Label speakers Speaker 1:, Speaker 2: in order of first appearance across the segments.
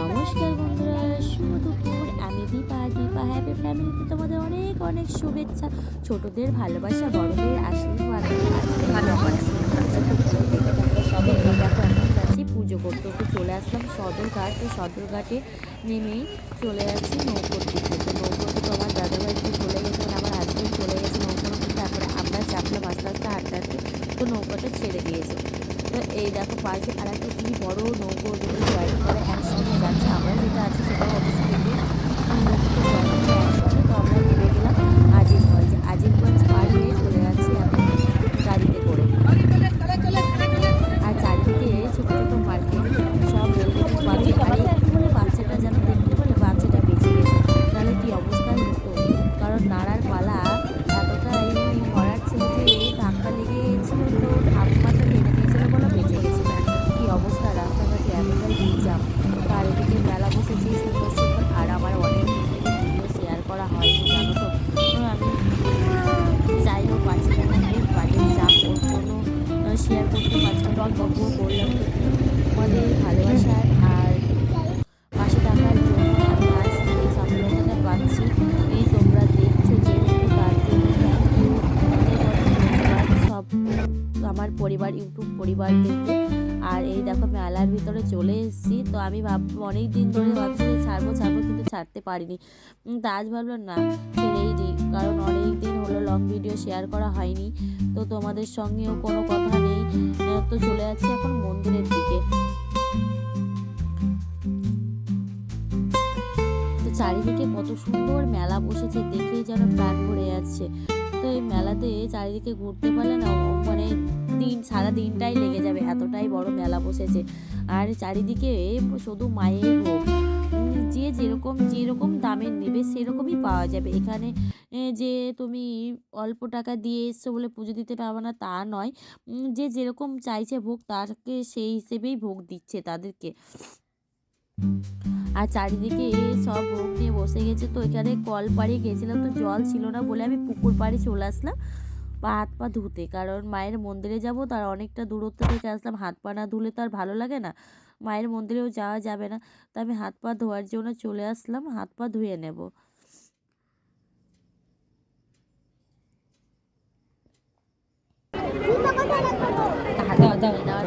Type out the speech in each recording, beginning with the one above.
Speaker 1: নমস্কার বন্ধুরা, শুভ আমি দীপা দীপা হ্যাপি ফ্যামিলিতে তোমাদের অনেক অনেক শুভেচ্ছা। ছোটদের ভালোবাসা, বড়দের আশীর্বাদ পুজো করতে। তো চলে আসলাম সদরঘাট। তো সদরঘাটে নেমেই চলে যাচ্ছি নৌকোর দিকে। তো নৌকোতে তো আমার দাদাভাই চলে গেছে মানে আমার হাজবেন্ড চলে গেছে নৌকোর তারপরে আমরা চাপলাম, আস্তে আস্তে হাঁটতে হাঁটতে তো নৌকাটা ছেড়ে দিয়েছে। এই দেখো পাশে আর একটা কি বড় নৌকো, দুটো জয়েন করে একসঙ্গে যাচ্ছে। আমরা যেটা আছে সেটা অবশ্যই করলাম। আমাদের ভালোবাসার আর পাশে থাকার পাচ্ছি। এই তোমরা সব আমার পরিবার ইউটিউব পরিবার পরিবারদেরকে আর এই দেখো মেলার ভিতরে চলে এসেছি। তো আমি ভাব অনেক দিন ধরে ভাবছি ছাড়বো ছাড়বো কিন্তু ছাড়তে পারিনি। উম, তা আজ না ছেড়েই দিই। কারণ অনেক দিন হলো লং ভিডিও শেয়ার করা হয়নি। তো তোমাদের সঙ্গেও কোনো কথা নেই। তো বসেছে দেখে যেন প্রাণ ভরে যাচ্ছে। তো এই মেলাতে চারিদিকে ঘুরতে পারলে না মানে দিন সারা দিনটাই লেগে যাবে এতটাই বড় মেলা বসেছে। আর চারিদিকে শুধু মায়ের উম, যে যেরকম যেরকম দামের নেবে সেরকমই পাওয়া যাবে। এখানে যে তুমি অল্প টাকা দিয়ে এসছো বলে পুজো দিতে পারবে না তা নয়। যে যেরকম চাইছে ভোগ তাকে সেই হিসেবেই ভোগ দিচ্ছে তাদেরকে। আর চারিদিকে সব ভোগ নিয়ে বসে গেছে তো এখানে কল পাড়ে গেছিলাম তো জল ছিল না বলে আমি পুকুর পাড়ে চলে আসলাম। পা, হাত, পা ধুতে কারণ মায়ের মন্দিরে যাব তার অনেকটা দূরত্ব থেকে আসলাম। হাত, পা না ধুলে তো আর ভালো লাগে না, মায়ের মন্দিরেও যাওয়া যাবে না। তো আমি হাত, পা ধোয়ার জন্য চলে আসলাম, হাত, পা ধুয়ে নেব। ধুয়ে নেওয়ার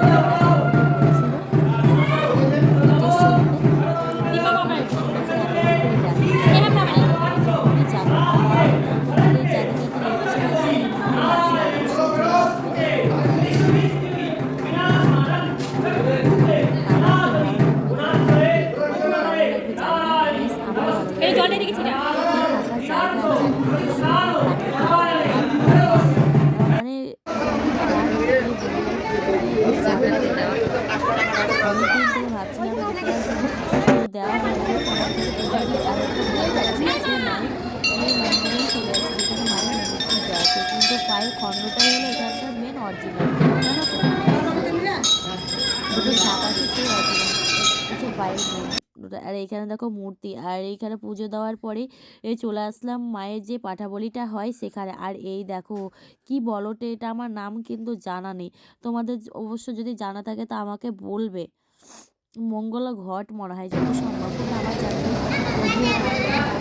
Speaker 1: এই সবাই খণ্ডটাই হলো এখানকার মেন অরিজিনাল জানো তো দুটো ছাপ আছে সেই অরিজিনাল কিছু বাইরের নেই। আর এইখানে দেখো মূর্তি আর এইখানে পুজো দেওয়ার পরে এই চলে আসলাম মায়ের যে পাঠাবলিটা হয় সেখানে। আর এই দেখো কি বলটে এটা আমার নাম কিন্তু জানা নেই। তোমাদের অবশ্য যদি জানা থাকে তা আমাকে বলবে। মঙ্গল ঘট মনে হয় যত সম্ভব। আমার জানা নেই।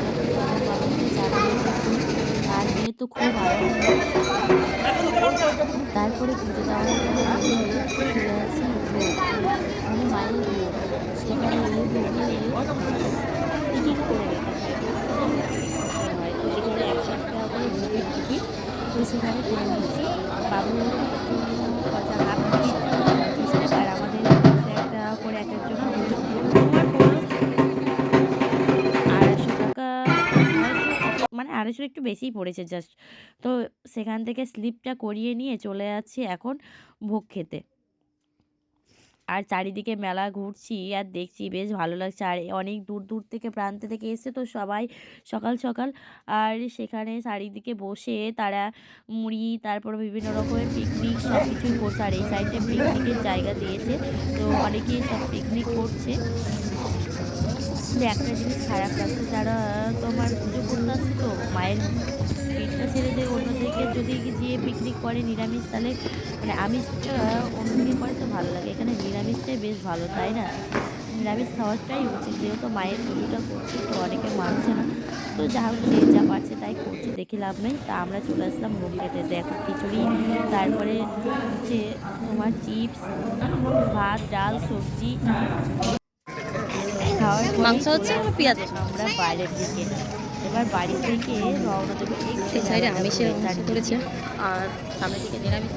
Speaker 1: তবুও আমার বাবাকে জানাবে কিন্তু আর মেয়ে তো খুব তারপরে দেওয়ার পরে চলে সেখানে টিকিট করে হয় তো করে টিকিট তো সেখানে বাবু বেশিই পড়েছে জাস্ট তো সেখান থেকে স্লিপটা করিয়ে নিয়ে চলে যাচ্ছি এখন ভোগ খেতে। আর চারিদিকে মেলা ঘুরছি আর দেখছি বেশ ভালো লাগছে। আর অনেক দূর দূর থেকে প্রান্ত থেকে এসে তো সবাই সকাল সকাল। আর সেখানে চারিদিকে বসে তারা মুড়ি, তারপর বিভিন্ন রকমের পিকনিক সব কিছুই করছে। আর এই সাইডে পিকনিকের জায়গা দিয়েছে। তো অনেকেই সব পিকনিক করছে। কিন্তু একটা জিনিস খারাপ লাগছে যারা তোমার পুজো করতে আসছে তো, মায়ের পেটটা ছেড়ে দিয়ে অন্যদিকে যদি গিয়ে পিকনিক করে নিরামিষ, তাহলে মানে আমিষটা অন্যদিকে করে তো ভালো লাগে। এখানে নিরামিষটাই বেশ ভালো, তাই না? নিরামিষ খাওয়াটাই উচিত, যেহেতু মায়ের পুজোটা করছে তো অনেকে মানছে না। তো যা হোক, যে যা পারছে তাই করছে, দেখে লাভ নেই। তা আমরা চলে আসলাম মুখ খেতে দেখো, খিচুড়ি, তারপরে হচ্ছে তোমার চিপস ভাত, ডাল, সবজি।
Speaker 2: মাংস হচ্ছে পেঁয়াজ
Speaker 1: আমরা বাইরের দিকে এবার বাড়ি থেকে রওনা দেবো
Speaker 2: সেই সাইডে
Speaker 1: তার
Speaker 2: অংশ করেছে। আর সামনের দিকে নিরামিষ।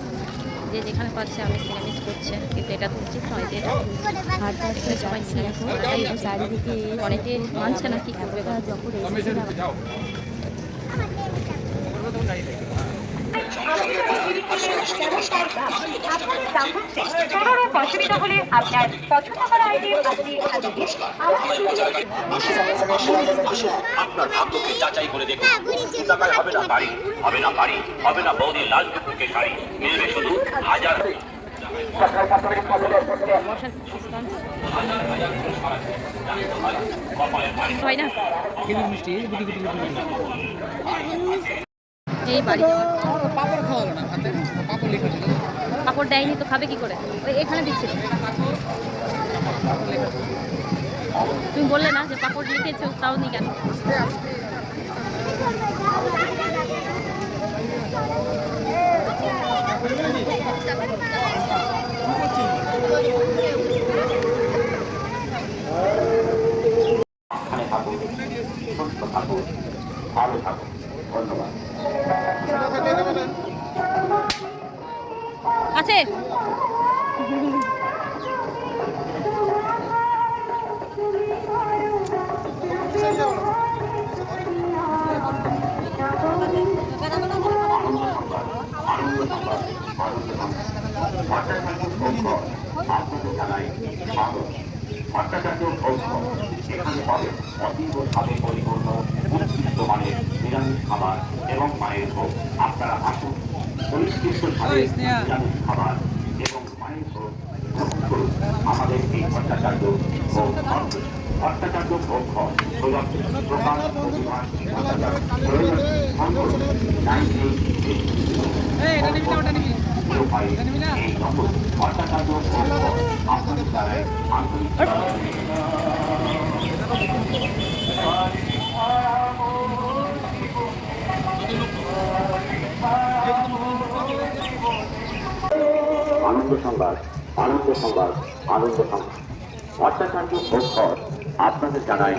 Speaker 2: যে যেখানে পাচ্ছে আমিষ নিরামিষ করছে। কিন্তু এটা তো উচিত নয় যে সবাই নিরামিষ।
Speaker 1: এই চারিদিকে
Speaker 2: অনেকে মানছে না কি করবে।
Speaker 1: যখন এসেছিলাম
Speaker 3: অসুবিধা হলে আপনার পছন্দ করা আইটেম আপনি
Speaker 4: আপনার ভাগ্যকে যাচাই করে দেখুন টাকায় হবে না বাড়ি। হবে না বাড়ি। হবে না বৌদি লাল টুকটুকে শাড়ি। মিলবে শুধু হাজার
Speaker 2: হয় না? এই বাড়ি
Speaker 5: পাপড়
Speaker 2: দেয়নি তো খাবে কি করে? এখানে দিচ্ছে। তুমি বললে না যে পাপড় লিখেছো তাও নি কেন? আছে?
Speaker 4: ভাবে পরিপূর্ণ উৎকৃষ্ট মানের নিরামিষ খাবার এবং ভোগ। আপনারা আসুন আমাদের এই ভট্টাচার্য মন্ত্র। ভট্টাচার্য হয় প্রকাশ অভিমান ভট্টাচার্য প্রয়োজন মঙ্গল নাইন এইট এইট
Speaker 5: এই এটা নিবি না ওটা নিবি এটা নিবি না
Speaker 4: এই নম্বর ভট্টাচার্য ভোগ হয় আপনাদের দ্বারাই আন্তরিক আনন্দ সংবাদ আনন্দ সংবাদ আনন্দ সংবাদ। অত্যাচার্য ভোগ আপনাদের জানাই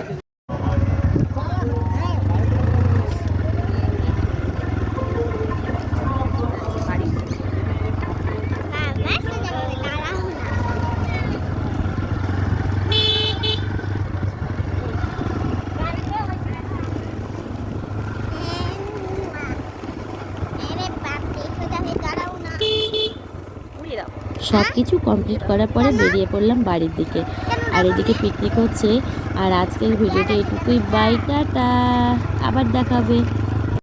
Speaker 1: সব কিছু কমপ্লিট করার পরে বেরিয়ে পড়লাম বাড়ির দিকে। আর এদিকে পিকনিক হচ্ছে। আর আজকের ভিডিওটা এটুকুই। Bye tata. আবার দেখাবে